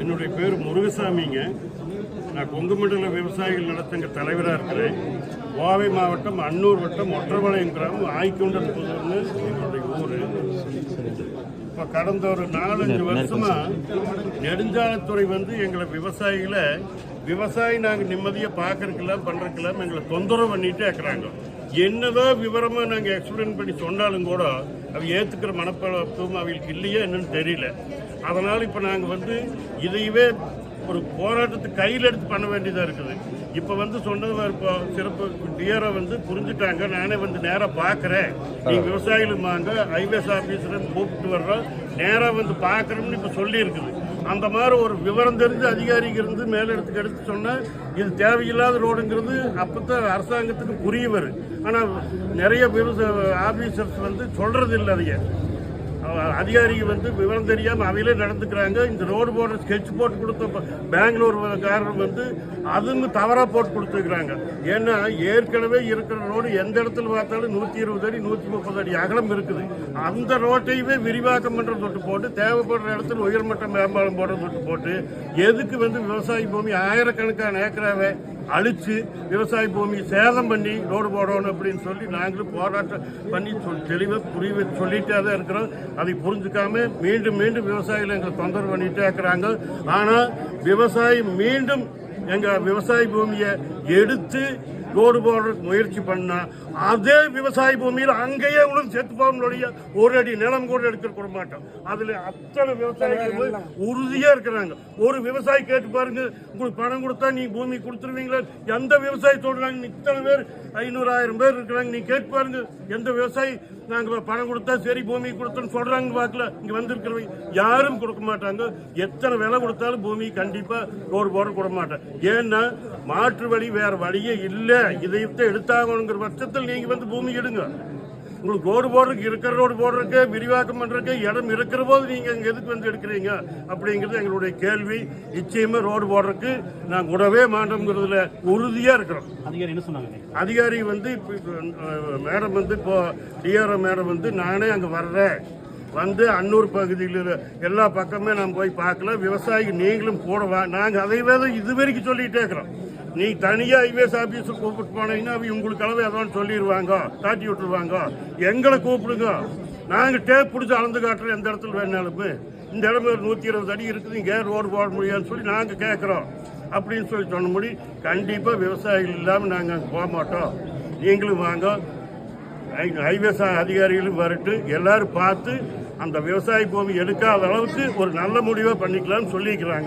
என்னுடைய பேர் முருகசாமிங்க. நான் கொங்கு மண்டல விவசாயிகள் நலச்சங்க தலைவராக இருக்கிறேன். கோவை மாவட்டம் அன்னூர் வட்டம் ஒற்றபாளையம் கிராமம் ஆய்கொண்டன் புதூர்னு என்னுடைய ஊர். இப்போ கடந்த ஒரு நாலஞ்சு வருஷமா நெடுஞ்சாலைத்துறை வந்து எங்களை விவசாயிகளை விவசாயி நாங்கள் நிம்மதியாக பார்க்கறதுக்கெல்லாம் பண்ணுறதுக்கெல்லாம் எங்களை தொந்தரவு பண்ணிட்டே இருக்கிறாங்க. என்னதான் விவரமாக நாங்கள் எக்ஸ்பிளைன் பண்ணி சொன்னாலும் கூட அவ ஏற்றுக்கிற மனப்பழக்கம் அவங்களுக்கு இல்லையா என்னன்னு தெரியல. அதனால் இப்போ நாங்கள் வந்து இதையவே ஒரு போராட்டத்தை கையில் எடுத்து பண்ண வேண்டியதாக இருக்குது. இப்போ வந்து சொன்னது இப்போ சிறப்பு டிஆர்ஓ வந்து புரிஞ்சுட்டாங்க. நானே வந்து நேராக பார்க்குறேன் நீங்கள் விவசாயிகள் வாங்க ஹைவேஸ் ஆஃபீஸர் கூப்பிட்டு வர்றோம். நேராக வந்து பார்க்குறோம்னு இப்போ சொல்லியிருக்குது. அந்த மாதிரி ஒரு விவரம் தெரிஞ்சு அதிகாரிக்கு இருந்து மேலிடத்துக்கு எடுத்து சொன்னால் இது தேவையில்லாத ரோடுங்கிறது அப்போ தான் அரசாங்கத்துக்கு புரிய வரும் ஆனால் நிறைய விவசாய ஆஃபீஸர்ஸ் வந்து சொல்கிறது இல்லை அதைய. அதிகாரிகள் வந்து விவரம் தெரியாமல் அவையிலே நடந்துக்கிறாங்க. இந்த ரோடு போடுற ஸ்கெட்ச் போட்டு கொடுத்த பெங்களூர் காரணம் வந்து அதுவும் தவறாக போட்டு கொடுத்துருக்குறாங்க. ஏன்னா ஏற்கனவே இருக்கிற ரோடு எந்த இடத்துல பார்த்தாலும் நூற்றி இருபது அடி நூற்றி முப்பது அடி அகலம் இருக்குது. அந்த ரோட்டையுமே விரிவாக்கம் பண்ணுற தொட்டு போட்டு தேவைப்படுற இடத்துல உயர்மட்ட மேம்பாலம் போடுற தொட்டு போட்டு எதுக்கு வந்து விவசாய பூமி ஆயிரக்கணக்கான ஏக்கராவை அழிச்சு விவசாய பூமி சேதம் பண்ணி ரோடு போடணும் அப்படின்னு சொல்லி நாங்களும் போராட்டம் பண்ணி சொல் தெளிவாக புரிய சொல்லிட்டே தான் இருக்கிறோம். அதை புரிஞ்சுக்காம மீண்டும் மீண்டும் விவசாயிகள் எங்களை தொந்தரவு பண்ணிகிட்டே இருக்கிறாங்க. ஆனால் விவசாயி மீண்டும் எங்கள் விவசாய பூமியை எடுத்து ரோடு போடுறதுக்கு முயற்சி பண்ணா அதே விவசாய பூமியில் அங்கேயே உணவு செத்து போகணுடைய ஒரு அடி நிலம் கூட எடுக்க கூட மாட்டோம். அதுல அத்தனை விவசாயிகள் உறுதியா இருக்கிறாங்க. ஒரு விவசாயி கேட்டு பாருங்க உங்களுக்கு பணம் கொடுத்தா நீ பூமி கொடுத்துருவீங்களா? எந்த விவசாயி சொல்றாங்க இத்தனை பேர் ஐநூறாயிரம் பேர் இருக்கிறாங்க. நீ கேட்டு பாருங்க எந்த விவசாயி நாங்க பணம் கொடுத்தா சரி பூமி கொடுத்தோன்னு சொல்றாங்க பார்க்கல இங்க வந்திருக்கிறவங்க யாரும் கொடுக்க மாட்டாங்க. எத்தனை விலை கொடுத்தாலும் பூமி கண்டிப்பா ஒரு போட கொடுக்க மாட்டேன். ஏன்னா மாற்று வழி வேற வழியே இல்லை. இதையத்தை எடுத்தாகணுங்கிற பட்சத்தில் நீங்க வந்து பூமி எடுங்க. உங்களுக்கு ரோடு போடுறதுக்கு இருக்கிற ரோடு போடுறதுக்கு விரிவாக்கம் பண்றதுக்கு இடம் இருக்கிற போது நீங்க இங்க எதுக்கு வந்து எடுக்கிறீங்க? அப்படிங்கிறது எங்களுடைய கேள்வி. நிச்சயமா ரோடு போடுறதுக்கு நாங்கள் விடவே மாட்டோங்கிறதுல உறுதியா இருக்கிறோம். அதிகாரி என்ன சொன்னாங்க அதிகாரி வந்து மேடம் வந்து இப்போ டிஆர்ஓ மேடம் வந்து நானே அங்கே வர்றேன். வந்து அன்னூர் பகுதியில் எல்லா பக்கமே நான் போய் பார்க்கல. விவசாயி நீங்களும் கூட வா நாங்கள் அதை வேத இது வரைக்கும் சொல்லிகிட்டே இருக்கிறோம். நீ தனியாக ஐவேஸ் ஆஃபீஸர் கூப்பிட்டு போனீங்கன்னா அவங்க உங்களுக்கு அளவு எதாவது சொல்லிடுவாங்க காட்டி விட்டுருவாங்க. எங்களை கூப்பிடுங்க. நாங்கள் டேப் பிடிச்சி அளந்து காட்டுறோம் எந்த இடத்துல வேணாலுமே. இந்த இடம் ஒரு நூற்றி இருபது அடி இருக்குது இங்கே ரோடு போட முடியாதுன்னு சொல்லி நாங்கள் கேட்குறோம் அப்படின்னு சொல்லி சொன்ன முடி கண்டிப்பாக விவசாயிகள் இல்லாமல் நாங்கள் அங்கே போக மாட்டோம். நீங்களும் வாங்க. ஹைவேஸ் அதிகாரிகளும் வரட்டு. எல்லாரும் பார்த்து அந்த விவசாய பூமி எடுக்காத அளவுக்கு ஒரு நல்ல முடிவை பண்ணிக்கலாம்னு சொல்லிக்கிறாங்க.